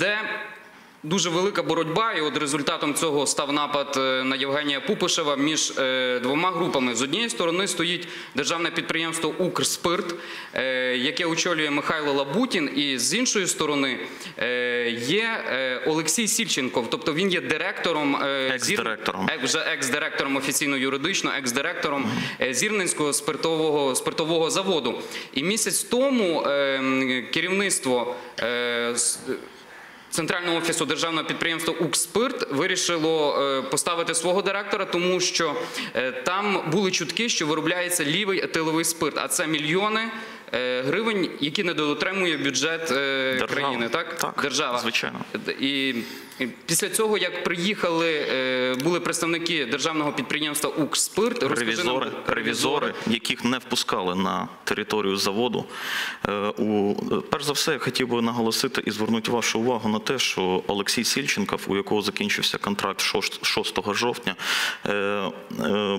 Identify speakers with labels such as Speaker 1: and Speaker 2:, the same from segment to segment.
Speaker 1: йде дуже велика боротьба, і от результатом цього став напад е, на Євгенія Пупишева між е, двома групами. З однієї сторони стоїть державне підприємство Укрспирт, е, яке очолює Михайло Лабутін, і з іншої сторони є Олексій Сільченков, тобто він є директором
Speaker 2: Екс-директором.
Speaker 1: Вже екс-директором офіційно юридично, екс-директором Зірненського спиртового спиртового заводу. І місяць тому е, м, керівництво. Центрального офісу державного підприємства Укспирт вирішило е, поставити свого директора, тому що е, там були чутки, що виробляється лівий етиловий спирт, а це мільйони гривень, які недоотримує бюджет е,
Speaker 2: Держава.
Speaker 1: країни. Так,
Speaker 2: Так,
Speaker 1: держава.
Speaker 2: звичайно.
Speaker 1: І після цього, як приїхали, е, були представники державного підприємства «Укрспирт», розкажи нам-
Speaker 2: Ревізори, ревізори, яких не впускали на територію заводу. Е, У перш за все, я хотів би наголосити і звернути вашу увагу на те, що Олексій Сільченков, у якого закінчився контракт 6 6 жовтня, е, е,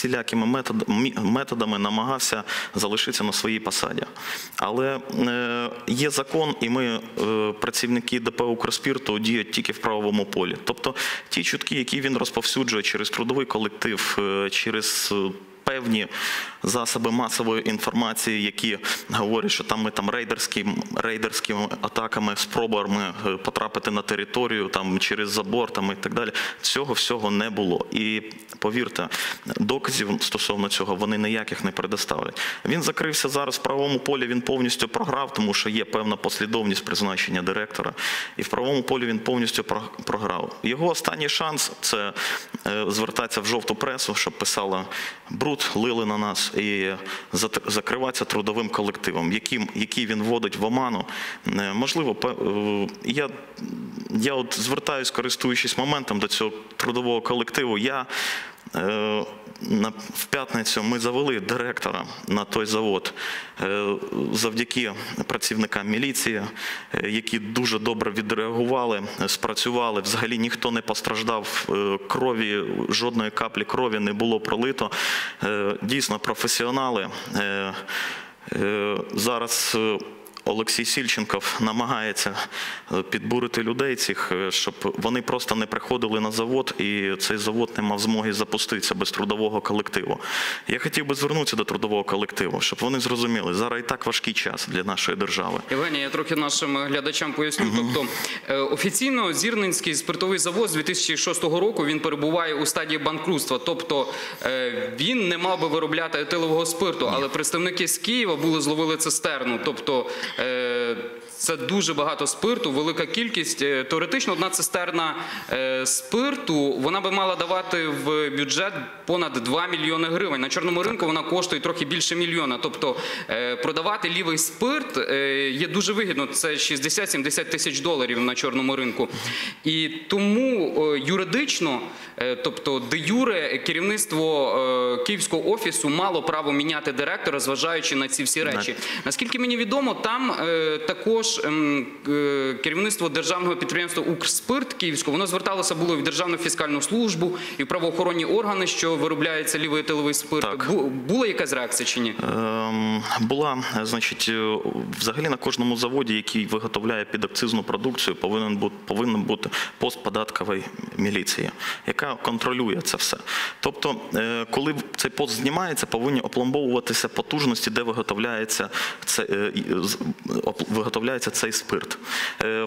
Speaker 2: всілякими метод- методами намагався залишитися на своїй посаді. Але е, є закон, і ми, е, працівники ДП «Укрспірту», діють тільки в правовому полі. Тобто ті чутки, які він розповсюджує через трудовий колектив, е, через певні засоби масової інформації, які говорять, що там ми там рейдерським, рейдерськими атаками, спробами е, потрапити на територію там через забор там, і так далі. Цього всього не було. І повірте, доказів стосовно цього вони ніяких не предоставлять. Він закрився зараз в правовому полі. Він повністю програв, тому що є певна послідовність призначення директора. І в правовому полі він повністю про- програв. Його останній шанс це е, звертатися в жовту пресу, щоб писала бруд, лили на нас закриватися трудовим колективом, який він вводить в оману. Е, Можливо, е, я, я от звертаюсь, користуючись моментом до цього трудового колективу. Я Е, в п'ятницю ми завели директора на той завод е, завдяки працівникам міліції, е, які дуже добре відреагували, спрацювали. Взагалі ніхто не постраждав е, крові, жодної каплі крові не було пролито. Дійсно, професіонали. Зараз Олексій Сільченков намагається е, підбурити людей цих, е, щоб вони просто не приходили на завод, і цей завод не мав змоги запуститися без трудового колективу. Я хотів би звернутися до трудового колективу, щоб вони зрозуміли, зараз і так важкий час для нашої держави.
Speaker 1: Євгенія, я трохи нашим глядачам поясню. Тобто е, офіційно Зірненський спиртовий завод з 2006 року він перебуває у стадії банкрутства. Тобто е, він не мав би виробляти етилового спирту, але представники з Києва були зловили цистерну. Тобто е, це дуже багато спирту, велика кількість. Е, Теоретично одна цистерна е, спирту вона би мала давати в бюджет понад 2 мільйони гривень. На чорному ринку вона коштує трохи більше мільйона. Тобто е, продавати лівий спирт є дуже вигідно. Це 60-70 тисяч доларів на чорному ринку. І тому юридично, тобто де юре, керівництво київського офісу мало право міняти директора, зважаючи на ці всі речі. Наскільки мені відомо, там е, також ем, керівництво державного підприємства Укрспирт Київського воно зверталося було в Державну фіскальну службу, і в правоохоронні органи, що виробляється лівий етиловий спирт.
Speaker 2: Так.
Speaker 1: Була якась реакція чи ні?
Speaker 2: Ем, Була, значить, е, взагалі на кожному заводі, який виготовляє підакцизну продукцію, повинен бути повинен бути пост податкової міліції, яка контролює це все. Тобто, е, коли цей пост знімається, повинні опломбовуватися потужності, де виготовляється це е, виготовляється цей спирт. Е,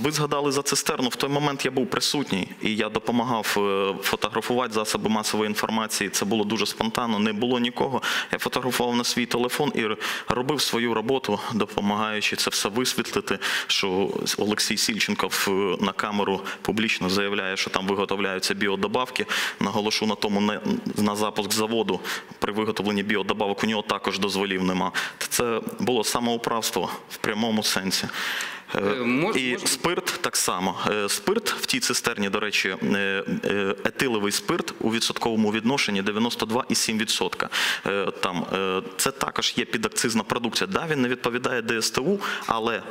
Speaker 2: Ви згадали за цистерну. В той момент я був присутній і я допомагав е, фотографувати засоби масової інформації. Це було дуже спонтанно, не було нікого. Я фотографував на свій телефон і робив свою роботу, допомагаючи це все висвітлити. Що Олексій Сільченков е, на камеру публічно заявляє, що там виготовляються біодобавки. Наголошу на тому, не- на запуск заводу при виготовленні біодобавок у нього також дозволів нема. Це було самоуправство в прямому сенсі. Е,
Speaker 1: Е, мож-
Speaker 2: І
Speaker 1: мож-
Speaker 2: спирт так само. Е, Спирт в тій цистерні, до речі, е, етиловий спирт у відсотковому відношенні 92,7%. Е, Там це також є підакцизна продукція. Да, він не відповідає ДСТУ, але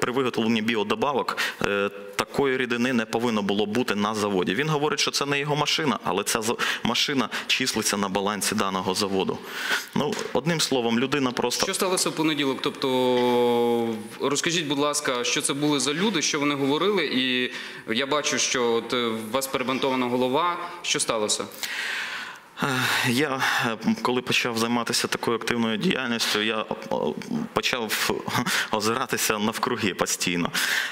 Speaker 2: при виготовленні біодобавок такої рідини не повинно було бути на заводі. Він говорить, що це не його машина, але ця машина числиться на балансі даного заводу. Ну, одним словом, людина просто
Speaker 1: Що сталося в понеділок? Тобто, розкажіть, будь ласка, що це були за люди, що вони говорили, і я бачу, що от е, у вас перебантована голова. Що сталося?
Speaker 2: Е, Я е, коли почав займатися такою активною діяльністю, я почав озиратися навкруги постійно.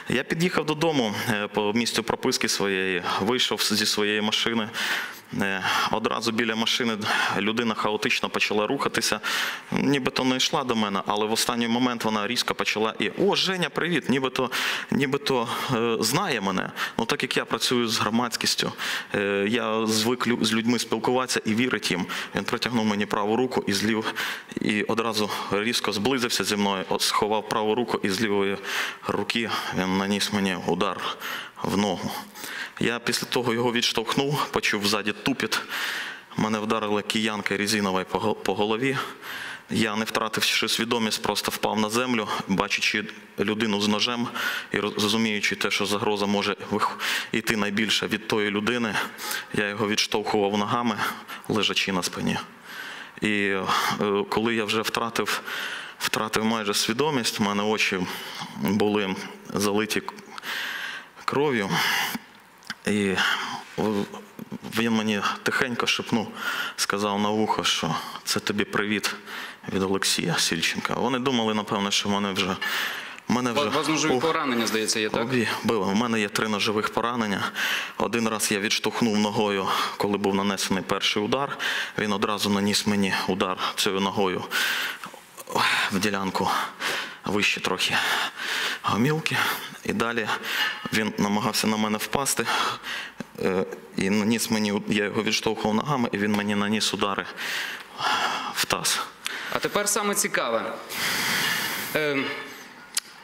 Speaker 2: Я під'їхав додому е, по місцю прописки своєї, вийшов зі своєї машини. Е, Одразу біля машини людина хаотично почала рухатися, нібито не йшла до мене, але в останній момент вона різко почала і О, Женя, привіт! Нібито, нібито е, знає мене. Ну так як я працюю з громадськістю, е, я звик з людьми спілкуватися і вірить їм. Він протягнув мені праву руку і злів, і одразу різко зблизився зі мною, сховав праву руку і з лівої руки він наніс мені удар в ногу. Я після того його відштовхнув, почув ззаді тупіт. Мене вдарила киянка резиновою по голові. Я, не втративши свідомість, просто впав на землю, бачачи людину з ножем і розуміючи те, що загроза може йти найбільше від тої людини, я його відштовхував ногами, лежачи на спині. І е, коли я вже втратив, втратив майже свідомість, в мене очі були залиті кров'ю. І він мені тихенько шепнув, сказав на вухо, що це тобі привіт від Олексія Сільченка. Вони думали, напевно, що мене вже. Мене вже
Speaker 1: вас ножові поранення, здається, є, так?
Speaker 2: Було. У мене є три ножових поранення. Один раз я відштовхнув ногою, коли був нанесений перший удар. Він одразу наніс мені удар цією ногою в ділянку вище трохи гомілки. І далі він намагався на мене впасти. е, І наніс мені, я його відштовхував ногами, і він мені наніс удари в таз.
Speaker 1: А тепер саме цікаве.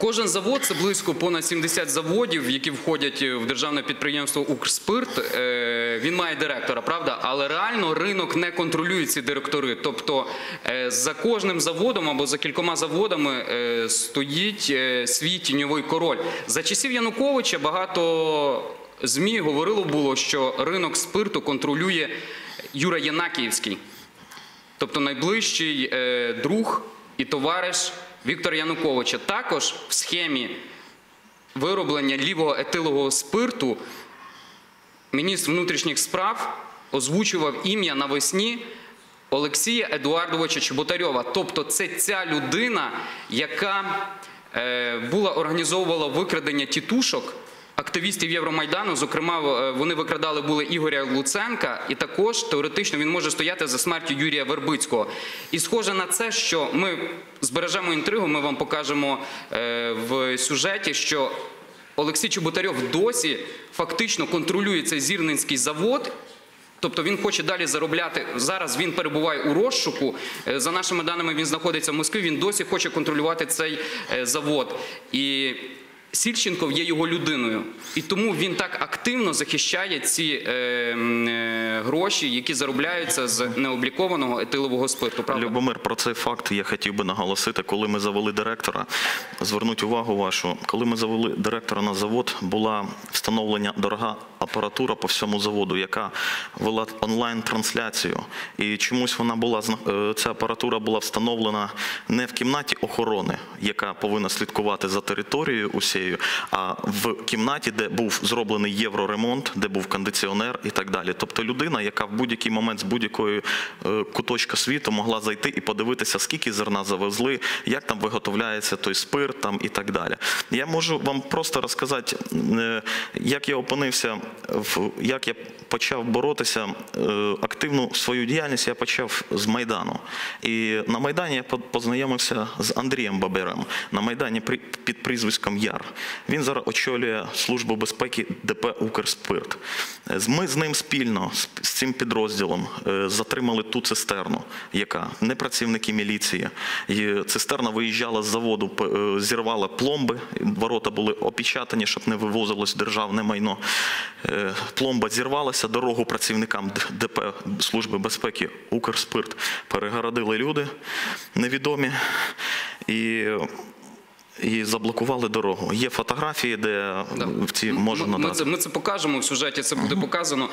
Speaker 1: Е, Кожен завод це близько понад 70 заводів, які входять в державне підприємство Укрспирт. Е, Він має директора, правда? Але реально ринок не контролює ці директори. Тобто е, за кожним заводом або за кількома заводами е, стоїть е, свій тіньовий король. За часів Януковича багато ЗМІ говорило було, що ринок спирту контролює Юра Янакіївський. Тобто найближчий е, друг і товариш Віктора Януковича. Також в схемі вироблення лівого етилового спирту міністр внутрішніх справ озвучував ім'я навесні Олексія Едуардовича Чеботарьова. Тобто це ця людина, яка е, була організовувала викрадення тітушок. Активістів Євромайдану, зокрема, е, вони викрадали були Ігоря Луценка, і також теоретично він може стояти за смертю Юрія Вербицького. І схоже на це, що ми збережемо інтригу, ми вам покажемо е, в сюжеті, що Олексій Чеботарьов досі фактично контролює цей зірненський завод. Тобто він хоче далі заробляти. Зараз він перебуває у розшуку. Е, За нашими даними, він знаходиться в Москві. Він досі хоче контролювати цей завод. І Сільченков є його людиною. І тому він так активно захищає ці е, е, гроші, які заробляються з необлікованого етилового спирту. Правда?
Speaker 2: Любомир, про цей факт я хотів би наголосити, коли ми завели директора. Звернуть увагу вашу, коли ми завели директора на завод, була встановлена дорога апаратура по всьому заводу, яка вела онлайн-трансляцію. І чомусь вона була е, ця апаратура була встановлена не в кімнаті охорони, яка повинна слідкувати за територією усією, а в кімнаті, де був зроблений євроремонт, де був кондиціонер і так далі. Тобто людина, яка в будь-який момент з будь-якої е, куточка світу могла зайти і подивитися, скільки зерна завезли, як там виготовляється той спирт там і так далі. Я можу вам просто розказати, е, як я опинився як я почав боротися е, активну свою діяльність. Я почав з майдану. І на майдані я познайомився з Андрієм Баберем на майдані під прізвиськом Яр. Він зараз очолює службу безпеки ДП Укрспирт. Ми з ним спільно з, цим підрозділом е, затримали ту цистерну, яка не працівники міліції. Цистерна виїжджала з заводу, е, зірвала пломби, ворота були опечатані, щоб не вивозилось державне майно. Е, Пломба зірвалася, дорогу працівникам ДП Служби безпеки Укрспирт перегородили люди невідомі. І і заблокували дорогу. Є фотографії, де
Speaker 1: Да.
Speaker 2: в ці можу
Speaker 1: М- Ми
Speaker 2: надати.
Speaker 1: це, ми це покажемо в сюжеті, це буде показано.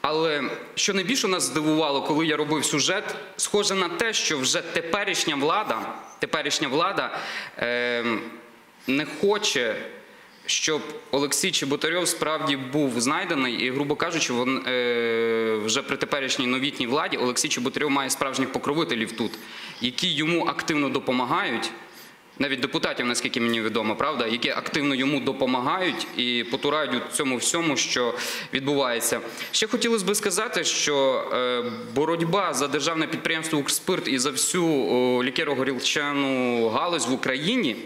Speaker 1: Але що найбільше нас здивувало, коли я робив сюжет, схоже на те, що вже теперішня влада, теперішня влада е, не хоче. Щоб Олексій Чеботарьов справді був знайдений, і, грубо кажучи, е, вже при теперішній новітній владі Олексій Чеботарьов має справжніх покровителів тут, які йому активно допомагають навіть депутатів, наскільки мені відомо, правда, які активно йому допомагають і потурають у цьому всьому, що відбувається. Ще хотілося би сказати, що е, боротьба за державне підприємство «Укрспирт» і за всю лікеро-горілчану галузь в Україні.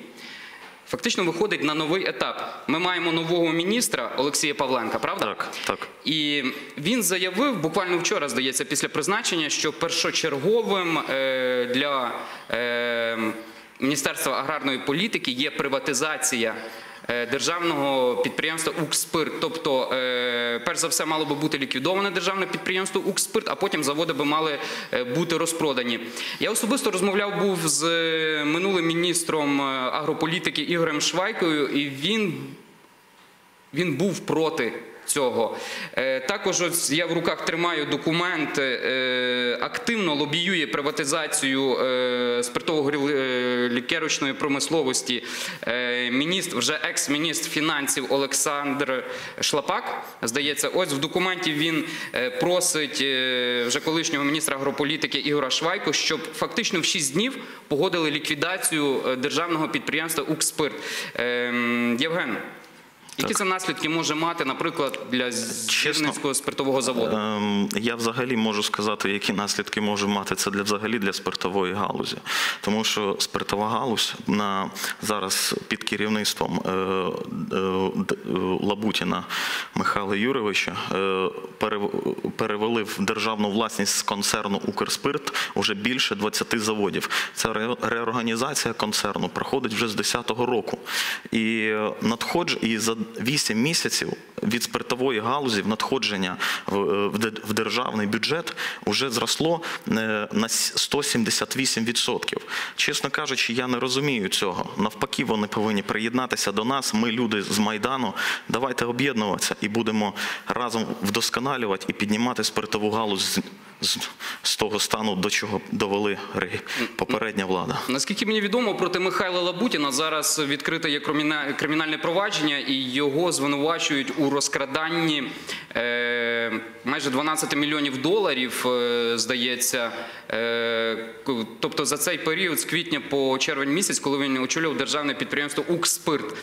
Speaker 1: Фактично виходить на новий етап. Ми маємо нового міністра Олексія Павленка, правда?
Speaker 2: Так, так.
Speaker 1: І він заявив буквально вчора, здається, після призначення, що першочерговим е, для е, Міністерства аграрної політики є приватизація. е, Державного підприємства «Укрспирт». Тобто, е, перш за все, мало би бути ліквідоване державне підприємство «Укрспирт», а потім заводи би мали е, бути розпродані. Я особисто розмовляв був з минулим міністром агрополітики Ігорем Швайкою, і він він був проти цього. Е, Також ось я в руках тримаю документ, е, активно лобіює приватизацію е, спиртово-лікерочної промисловості е, міністр, вже екс-міністр фінансів Олександр Шлапак. Здається, ось в документі він просить вже колишнього міністра агрополітики Ігора Швайко, щоб фактично в 6 днів погодили ліквідацію державного підприємства «Укрспирт». Ем, Євген, які це наслідки може мати, наприклад, для Зірницького спиртового заводу?
Speaker 2: Ем, Я взагалі можу сказати, які наслідки може мати це для взагалі для спиртової галузі, тому що спиртова галузь на зараз під керівництвом е, е, е, Лабутіна Михайла Юрійовича е, перевели в державну власність концерну Укрспирт уже більше 20 заводів. Ця реорганізація концерну проходить вже з 10-го року, і надходж і за 8 місяців від спиртової галузі в надходження в, е, державний бюджет вже зросло е, на с- 178%. Чесно кажучи, я не розумію цього. Навпаки, вони повинні приєднатися до нас. Ми люди з Майдану. Давайте об'єднуватися і будемо разом вдосконалювати і піднімати спиртову галузь з, того стану, до чого довели ре- попередня влада.
Speaker 1: Наскільки мені відомо, проти Михайла Лабутіна зараз відкрите є кримінальне провадження, і його звинувачують у розкраданні е, майже 12 мільйонів доларів, е, здається. Е, тобто за цей період з квітня по червень місяць, коли він очолював державне підприємство «Укрспирт».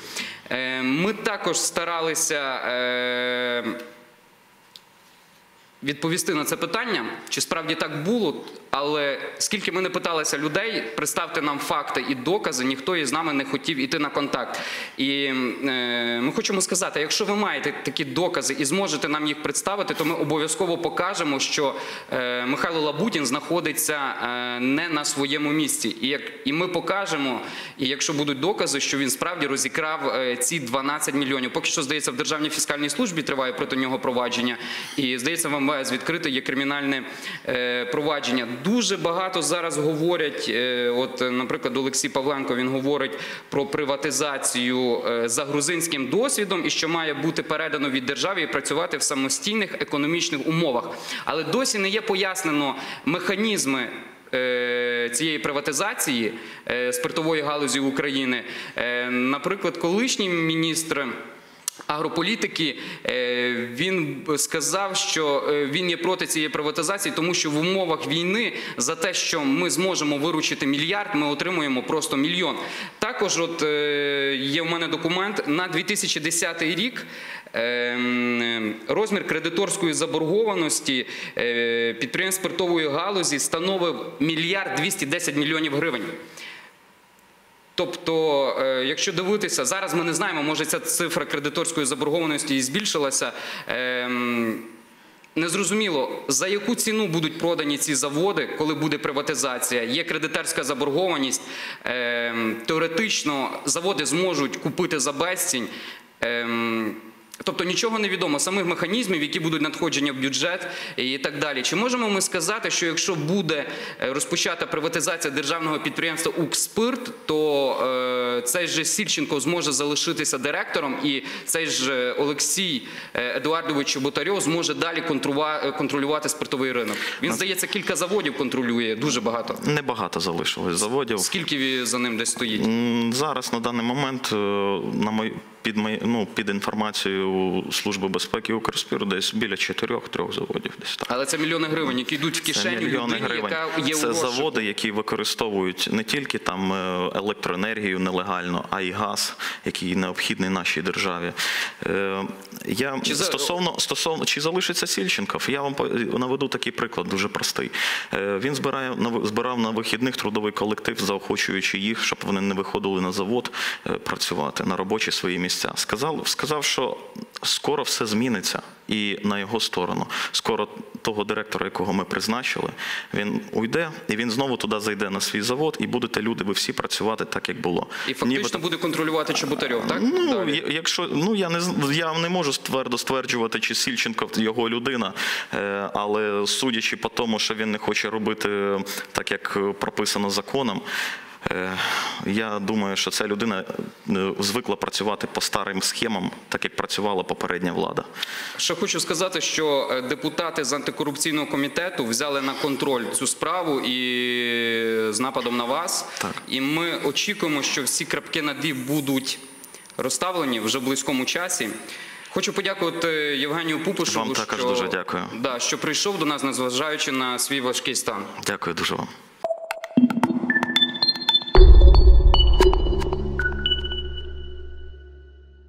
Speaker 1: Е, ми також старалися. Відповісти на це питання, чи справді так було. Але скільки ми не питалися людей, представте нам факти і докази, ніхто із нами не хотів іти на контакт. І е, ми хочемо сказати, якщо ви маєте такі докази і зможете нам їх представити, то ми обов'язково покажемо, що е, Михайло Лабутін знаходиться е, не на своєму місці. І як і ми покажемо, і якщо будуть докази, що він справді розікрав е, ці 12 мільйонів. Поки що здається, в державній фіскальній службі триває проти нього провадження, і здається, в МВС відкрите є кримінальне е, провадження. Дуже багато зараз говорять. е, От, наприклад, Олексій Павленко він говорить про приватизацію е, за грузинським досвідом і що має бути передано від держави і працювати в самостійних економічних умовах. Але досі не є пояснено механізми. Цієї приватизації спиртової галузі України, наприклад, колишній міністр агрополітики, е, він сказав, що е, він є проти цієї приватизації, тому що в умовах війни за те, що ми зможемо виручити мільярд, ми отримуємо просто мільйон. Також, от е, є в мене документ на 2010 рік. ем, Розмір кредиторської заборгованості підприємств спиртової галузі становив мільярд 210 мільйонів гривень. Тобто, е, якщо дивитися, зараз ми не знаємо, може ця цифра кредиторської заборгованості і збільшилася. Ем, Незрозуміло, за яку ціну будуть продані ці заводи, коли буде приватизація. Є кредиторська заборгованість. Ем, Теоретично заводи зможуть купити за безцінь. Тобто нічого не відомо самих механізмів, які будуть надходження в бюджет і так далі. Чи можемо ми сказати, що якщо буде е, розпочата приватизація державного підприємства «Укрспирт», то е, цей же Сільченко зможе залишитися директором, і цей ж е, Олексій Едуардович Чеботарьов зможе далі контролювати спиртовий ринок. Він здається, кілька заводів контролює, дуже багато.
Speaker 2: Небагато залишилось заводів.
Speaker 1: Скільки за ним десь стоїть?
Speaker 2: Зараз на даний момент на мой, під, ну, під інформацією Служби безпеки Укрспіру десь біля чотирьох-трьох заводів. Десь так.
Speaker 1: Але це мільйони гривень, які йдуть в
Speaker 2: Це
Speaker 1: кишеню
Speaker 2: мільйони
Speaker 1: людині,
Speaker 2: гривень.
Speaker 1: яка є
Speaker 2: Це
Speaker 1: у
Speaker 2: заводи, які використовують не тільки там е, електроенергію нелегально, а й газ, який необхідний нашій державі. Е, Я
Speaker 1: Чи
Speaker 2: стосовно стосовно чи залишиться Сільченков, я вам наведу такий приклад дуже простий. Е, Він збирає збирав на вихідних трудовий колектив, заохочуючи їх, щоб вони не виходили на завод працювати на робочі свої місця. Сказав, сказав, що скоро все зміниться і на його сторону. Скоро того директора, якого ми призначили, він уйде, і він знову туди зайде на свій завод, і будете люди, ви всі працювати так, як було.
Speaker 1: І фактично
Speaker 2: Нібито-
Speaker 1: буде контролювати Чеботарьов, так?
Speaker 2: Ну,
Speaker 1: Далі.
Speaker 2: якщо ну я не я не можу твердо стверджувати, чи Сільченко його людина, е, але судячи по тому, що він не хоче робити так, як прописано законом. Е, Я думаю, що ця людина е, звикла працювати по старим схемам, так як працювала попередня влада.
Speaker 1: Ще хочу сказати, що е, депутати з антикорупційного комітету взяли на контроль цю справу і з нападом на вас.
Speaker 2: Так.
Speaker 1: І ми очікуємо, що всі крапки над «і» будуть розставлені вже в близькому часі. Хочу подякувати Євгенію Пупушеву,
Speaker 2: Вам також
Speaker 1: що,
Speaker 2: дуже дякую.
Speaker 1: Да, що прийшов до нас, незважаючи на свій важкий стан.
Speaker 2: Дякую дуже вам.